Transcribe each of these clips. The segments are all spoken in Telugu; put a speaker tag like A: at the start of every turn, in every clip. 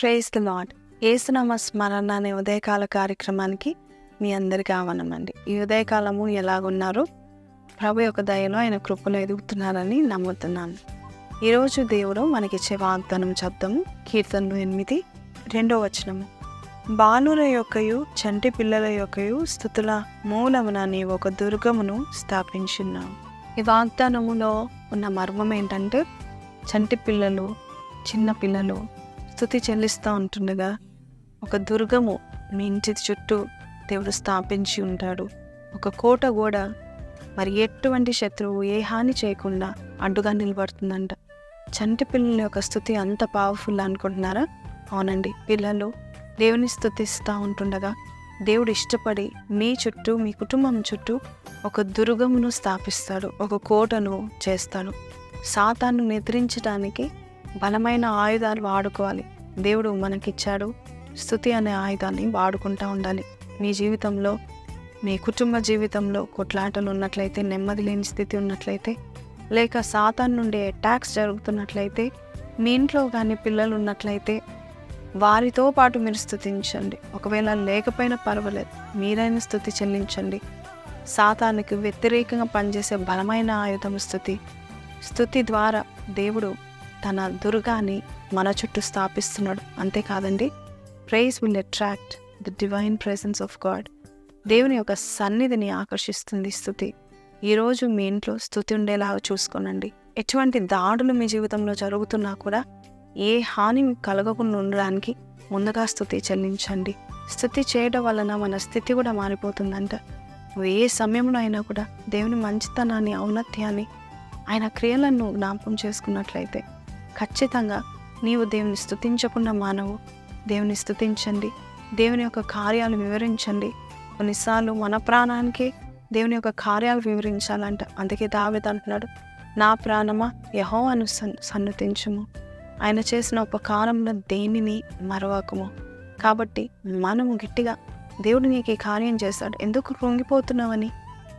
A: ప్రేస్ ద లాడ్ ఏసునామ స్మరణ అనే ఉదయకాల కార్యక్రమానికి మీ అందరికీ ఆహ్వానమండి ఈ ఉదయకాలము ఎలాగున్నారు ప్రభు యొక్క దయలో ఆయన కృపలో ఎదుగుతున్నారని నమ్ముతున్నాను. ఈరోజు దేవుడు మనకిచ్చే వాగ్దానం చెప్తాము కీర్తనలు ఎనిమిది రెండో వచనము. బాలుర యొక్కయు చంటి పిల్లల యొక్కయు స్థుతుల మూలమున నీవు ఒక దుర్గమును స్థాపించున్నావు. ఈ వాగ్దానములో ఉన్న మర్మం ఏంటంటే చంటి పిల్లలు చిన్న పిల్లలు స్థుతి చెల్లిస్తూ ఉంటుండగా ఒక దుర్గము మీ ఇంటి చుట్టూ దేవుడు స్థాపించి ఉంటాడు. ఒక కోట కూడా మరి ఎటువంటి శత్రువు ఏ హాని చేయకుండా అడ్డుగా నిలబడుతుందంట. చంటి పిల్లల యొక్క స్థుతి అంత పవర్ఫుల్ అనుకుంటున్నారా? అవునండి. పిల్లలు దేవుని స్థుతిస్తూ ఉంటుండగా దేవుడు ఇష్టపడి మీ చుట్టూ మీ కుటుంబం చుట్టూ ఒక దుర్గమును స్థాపిస్తాడు ఒక కోటను చేస్తాడు. సాతాను నిద్రించడానికి బలమైన ఆయుధాలు వాడుకోవాలి. దేవుడు మనకిచ్చాడు స్థుతి అనే ఆయుధాన్ని వాడుకుంటూ ఉండాలి. మీ జీవితంలో మీ కుటుంబ జీవితంలో కొట్లాటలు ఉన్నట్లయితే నెమ్మది లేని స్థితి ఉన్నట్లయితే లేక సాతాన్ నుండి అటాక్స్ జరుగుతున్నట్లయితే మీ ఇంట్లో కానీ పిల్లలు ఉన్నట్లయితే వారితో పాటు మీరు స్థుతించండి. ఒకవేళ లేకపోయినా పర్వాలేదు. మీరైనా స్థుతి చెల్లించండి. సాతానికి వ్యతిరేకంగా పనిచేసే బలమైన ఆయుధం స్థుతి. స్థుతి ద్వారా దేవుడు తన దుర్గాన్ని మన చుట్టూ స్థాపిస్తున్నాడు. అంతేకాదండి praise will attract the divine presence of God దేవుని యొక్క సన్నిధిని ఆకర్షిస్తుంది స్థుతి. ఈరోజు మీ ఇంట్లో స్థుతి ఉండేలాగా చూసుకోనండి. ఎటువంటి దాడులు మీ జీవితంలో జరుగుతున్నా కూడా ఏ హాని కలగకుండా ఉండడానికి ముందుగా స్థుతి చెల్లించండి. స్థుతి చేయడం వలన మన స్థితి కూడా మారిపోతుందంట. నువ్వు ఏ సమయంలో అయినా కూడా దేవుని మంచితనాన్ని ఔన్నత్యాన్ని ఆయన క్రియలను జ్ఞాపకం చేసుకున్నట్లయితే ఖచ్చితంగా నీవు దేవుని స్థుతించకుండా మానవు. దేవుని స్థుతించండి దేవుని యొక్క కార్యాలు వివరించండి. కొన్నిసార్లు మన ప్రాణానికి దేవుని యొక్క కార్యాలు వివరించాలంట. అందుకే దావేది అంటున్నాడు నా ప్రాణమా యహో అను సన్ సన్నతించుము. ఆయన చేసిన ఉపకారంలో దేనిని మరవకము? కాబట్టి మనము గట్టిగా దేవుడు నీకు ఈ కార్యం చేస్తాడు. ఎందుకు కృంగిపోతున్నావని?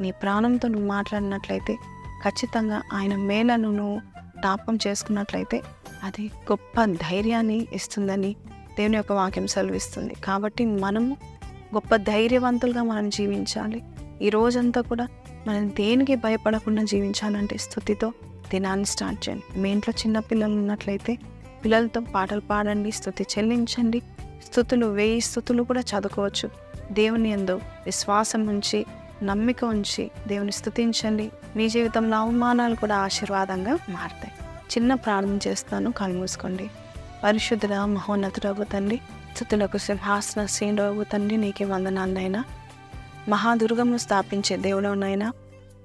A: నీ ప్రాణంతో నువ్వు మాట్లాడినట్లయితే ఖచ్చితంగా ఆయన మేలను నువ్వు జ్ఞాపకం చేసుకున్నట్లయితే అది గొప్ప ధైర్యాన్ని ఇస్తుందని దేవుని యొక్క వాక్యం సెలవిస్తుంది. కాబట్టి మనము గొప్ప ధైర్యవంతులుగా మనం జీవించాలి. ఈ రోజంతా కూడా మనం దేనికి భయపడకుండా జీవించాలంటే స్థుతితో దినాన్ని స్టార్ట్ చేయండి. మీ ఇంట్లో చిన్న పిల్లలు ఉన్నట్లయితే పిల్లలతో పాటలు పాడండి స్థుతి చెల్లించండి. స్థుతులు వేయి స్థుతులు కూడా చదువుకోవచ్చు. దేవుని ఎందు విశ్వాసం ఉంచి నమ్మిక ఉంచి దేవుని స్థుతించండి మీ జీవితంలో అవమానాలు కూడా ఆశీర్వాదంగా మారుతాయి. చిన్న ప్రార్థన చేస్తాను కళ్ళు మూసుకోండి. పరిశుద్ధుల మహోన్నతుడగు తండ్రి స్థుతులకు సింహాసన శ్రీనుడగు తండ్రి నీకే వందనాలనైనా మహాదుర్గము స్థాపించే దేవుడవునైనా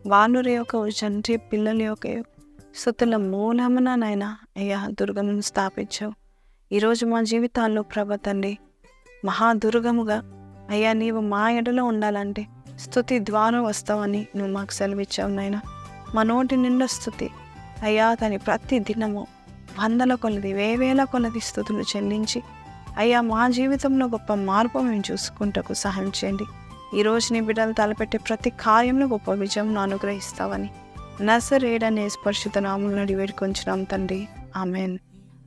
A: వానురి యొక్క జంటి పిల్లల యొక్క స్థుతుల మూలముననైనా అయ్యా దుర్గమును స్థాపించావు. ఈరోజు మా జీవితాల్లో ప్రభ తండ్రి మహాదుర్గముగా అయ్యా నీవు మా ఎడలో ఉండాలంటే స్థుతి ద్వారా వస్తావని నువ్వు మాకు సెలవిచ్చావు నాయన. మా నోటి నిండా స్థుతి అయ్యా తని ప్రతి దినము వందల కొలది వేవేల కొలది స్థుతులు చెల్లించి అయ్యా మా జీవితంలో గొప్ప మార్పు మేము చూసుకుంటకు సహాయం చేయండి. ఈరోజు నీ బిడ్డలు తలపెట్టే ప్రతి కార్యంలో గొప్ప విజయం అనుగ్రహిస్తావని నసరేడనే స్పర్శిత నాములు నడి వేడుకొంచున్నాం తండ్రి. ఆమెన్.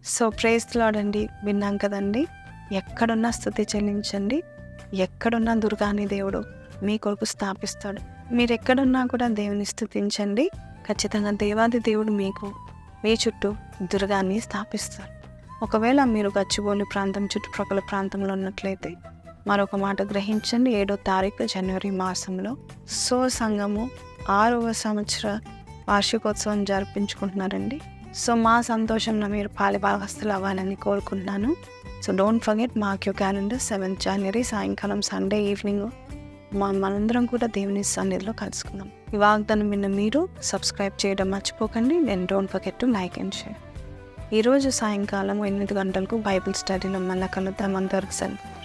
A: సో ప్రేస్తులాడండి విన్నాం కదండి ఎక్కడున్నా స్థుతి చెల్లించండి ఎక్కడున్నా దుర్గాని దేవుడు మీ కొరకు స్థాపిస్తాడు. మీరు ఎక్కడున్నా కూడా దేవుని స్థుతించండి. ఖచ్చితంగా దేవాది దేవుడు మీకు మీ చుట్టూ దుర్గాన్ని స్థాపిస్తారు ఒకవేళ మీరు గచ్చిబోలి ప్రాంతం చుట్టుప్రక్కల ప్రాంతంలో ఉన్నట్లయితే మరొక మాట గ్రహించండి. ఏడో తారీఖు జనవరి మాసంలో సో సంఘము ఆరవ సంవత్సర వార్షికోత్సవం జరిపించుకుంటున్నారండి. సో మా సంతోషంలో మీరు పాలిభాగస్తులు అవ్వాలని కోరుకుంటున్నాను. So don't forget mark you calendar seventh January సాయంకాలం సండే ఈవినింగ్ మనందరం కూడా దేవుని సన్నిధిలో కలుసుకుందాం. ఈ వాగ్దానం విన్న మీరు సబ్స్క్రైబ్ చేయడం మర్చిపోకండి. నేను don't forget to like and share ఈరోజు సాయంకాలం ఎనిమిది గంటలకు బైబిల్ స్టడీలో మళ్ళా కలుద్దాం. అంతవరకు సెలవు.